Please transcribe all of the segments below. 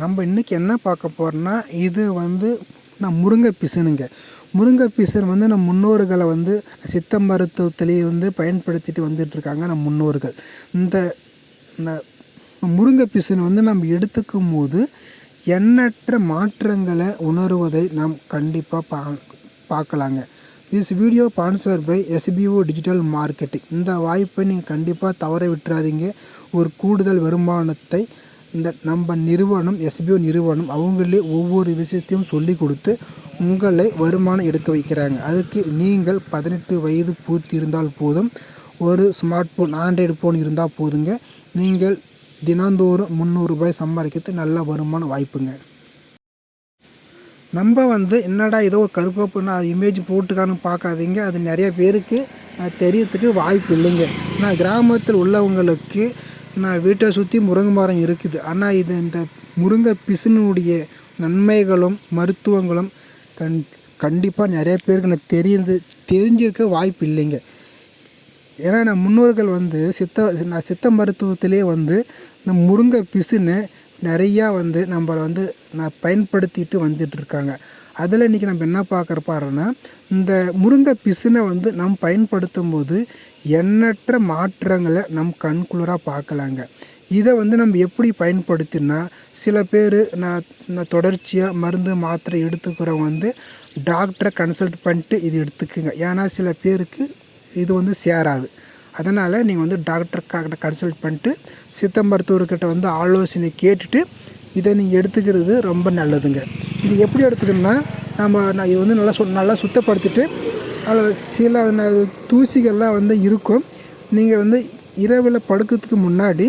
நம்ம இன்றைக்கி என்ன பார்க்க போகிறோன்னா இது வந்து நான் முருங்கை பிசுனுங்க முருங்கை பிசுன் வந்து நம்ம முன்னோர்களை வந்து சித்த மருத்துவத்திலேயே வந்து பயன்படுத்திட்டு வந்துட்டுருக்காங்க நம்ம முன்னோர்கள். இந்த இந்த முருங்கை பிசுன் வந்து நம்ம எடுத்துக்கும் போது எண்ணற்ற மாற்றங்களை உணருவதை நாம் கண்டிப்பாக பா பார்க்கலாங்க. This video sponsor by SPO digital marketing இந்த வாய்ப்பை நீங்கள் கண்டிப்பாக தவற விட்டுறாதீங்க. ஒரு கூடுதல் வருமானத்தை இந்த நம்ம நிறுவனம் எஸ்பிஓ நிறுவனம் அவங்களே ஒவ்வொரு விஷயத்தையும் சொல்லி கொடுத்து உங்களை வருமானம் எடுக்க வைக்கிறாங்க. அதுக்கு நீங்கள் பதினெட்டு வயது பூர்த்தி இருந்தால் போதும். ஒரு ஸ்மார்ட் ஃபோன் ஆண்ட்ராய்டு ஃபோன் இருந்தால் போதுங்க. நீங்கள் தினந்தோறும் முந்நூறுபாய் சம்பாதிக்கிறது நல்ல வருமான வாய்ப்புங்க. நம்ம வந்து என்னடா ஏதோ ஒரு கருப்பு நான் இமேஜ் போட்டுக்கான்னு பார்க்காதீங்க. அது நிறைய பேருக்கு தெரியறதுக்கு வாய்ப்பு இல்லைங்க. நான் கிராமத்தில் உள்ளவங்களுக்கு நான் வீட்டை சுற்றி முருங்கை மரம் இருக்குது. ஆனால் இது இந்த முருங்கை பிசுனுடைய நன்மைகளும் மருத்துவங்களும் கண் கண்டிப்பாக நிறைய பேருக்கு நான் தெரிந்து தெரிஞ்சிருக்க வாய்ப்பு இல்லைங்க. ஏன்னா நான் முன்னோர்கள் வந்து சித்த நான் சித்த மருத்துவத்திலே வந்து இந்த முருங்கை பிசுன்னு நிறையா வந்து நம்மளை வந்து நான் பயன்படுத்திட்டு வந்துட்டு இருக்காங்க அதில் இன்றைக்கி நம்ம என்ன பார்க்குற பாருன்னா இந்த முருங்கை பிசுனை வந்து நம் பயன்படுத்தும் போது எண்ணற்ற மாற்றங்களை நம் கண்குளிராக பார்க்கலாங்க. இதை வந்து நம்ம எப்படி பயன்படுத்தினா சில பேர் நான் நான் தொடர்ச்சியாக மருந்து மாத்திரை எடுத்துக்கிறவங்க வந்து டாக்டரை கன்சல்ட் பண்ணிட்டு இது எடுத்துக்குங்க. ஏன்னா சில பேருக்கு இது வந்து சேராது. அதனால் நீங்கள் வந்து டாக்டர்கிட்ட கன்சல்ட் பண்ணிட்டு சித்த மருத்துவர்கிட்ட வந்து ஆலோசனை கேட்டுட்டு இதை நீங்கள் எடுத்துக்கிறது ரொம்ப நல்லதுங்க. இது எப்படி எடுத்துக்கணும்னா நம்ம நான் இது வந்து நல்லா சு நல்லா சுத்தப்படுத்திட்டு அதில் சில தூசிகள்லாம் வந்து இருக்கும். நீங்கள் வந்து இரவில் படுக்கிறதுக்கு முன்னாடி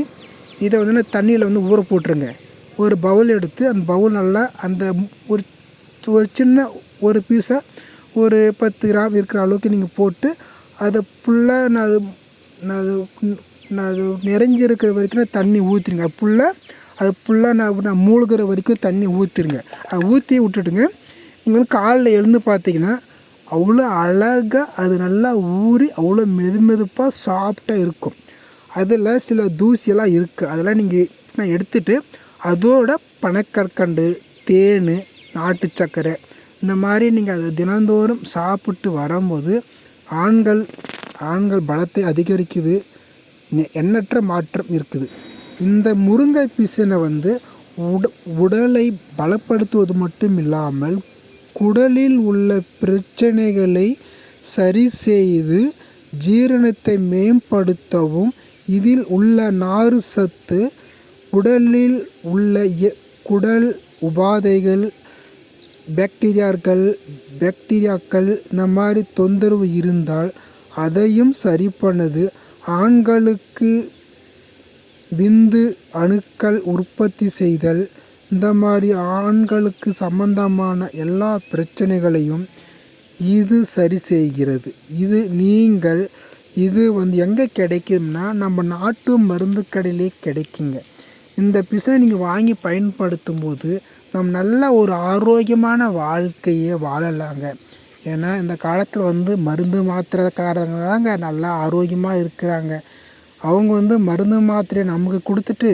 இதை வந்து தண்ணியில் வந்து ஊற போட்டுருங்க. ஒரு பவுல் எடுத்து அந்த பவுல் நல்லா அந்த ஒரு ஒரு சின்ன ஒரு பீஸை ஒரு பத்து கிராம் இருக்கிற அளவுக்கு நீங்கள் போட்டு அதை ஃபுல்லாக நான் அது நான் அது நான் அது நிறைஞ்சிருக்கிற வரைக்கும் தண்ணி ஊற்றிடுங்க ஃபுல்லாக அது ஃபுல்லாக நான் நான் மூழ்கிற வரைக்கும் தண்ணி ஊற்றிடுங்க அதை ஊற்றி விட்டுட்டுங்க. நீங்கள் வந்து காலில் எழுந்து பார்த்தீங்கன்னா அவ்வளோ அழகாக அது நல்லா ஊறி அவ்வளோ மெது மெதுப்பாக சாஃப்டாக இருக்கும். அதில் சில தூசியெல்லாம் இருக்குது அதெல்லாம் நீங்கள் நான் எடுத்துட்டு அதோட பனக்கற்கண்டு தேன் நாட்டு சர்க்கரை இந்த மாதிரி நீங்கள் அதை தினந்தோறும் சாப்பிட்டு வரும்போது ஆண்கள் ஆண்கள் பலத்தை அதிகரிக்குது. எண்ணற்ற மாற்றம் இருக்குது. இந்த முருங்கை பிசினை வந்து உட உடலை பலப்படுத்துவது மட்டும் இல்லாமல் குடலில் உள்ள பிரச்சனைகளை சரி செய்து ஜீரணத்தை மேம்படுத்தவும் இதில் உள்ள நாறு சத்து உடலில் உள்ள குடல் உபாதைகள் பாக்டீரியாக்கள் பாக்டீரியாக்கள் இந்த மாதிரி தொந்தரவு இருந்தால் அதையும் சரி பண்ணுது ஆண்களுக்கு விந்து அணுக்கள் உற்பத்தி செய்தல். இந்த மாதிரி ஆண்களுக்கு சம்பந்தமான எல்லா பிரச்சனைகளையும் இது சரி செய்கிறது. இது நீங்கள் இது வந்து எங்கே கிடைக்கும்னா நம்ம நாட்டு மருந்து கடையிலே கிடைக்குங்க. இந்த பிசனை நீங்கள் வாங்கி பயன்படுத்தும் போது நம் நல்ல ஒரு ஆரோக்கியமான வாழ்க்கையை வாழலாங்க. ஏன்னா இந்த காலத்தில் வந்து மருந்து மாத்திரைக்காரங்க தாங்க நல்லா ஆரோக்கியமாக இருக்கிறாங்க. அவங்க வந்து மருந்து மாத்திரையை நமக்கு கொடுத்துட்டு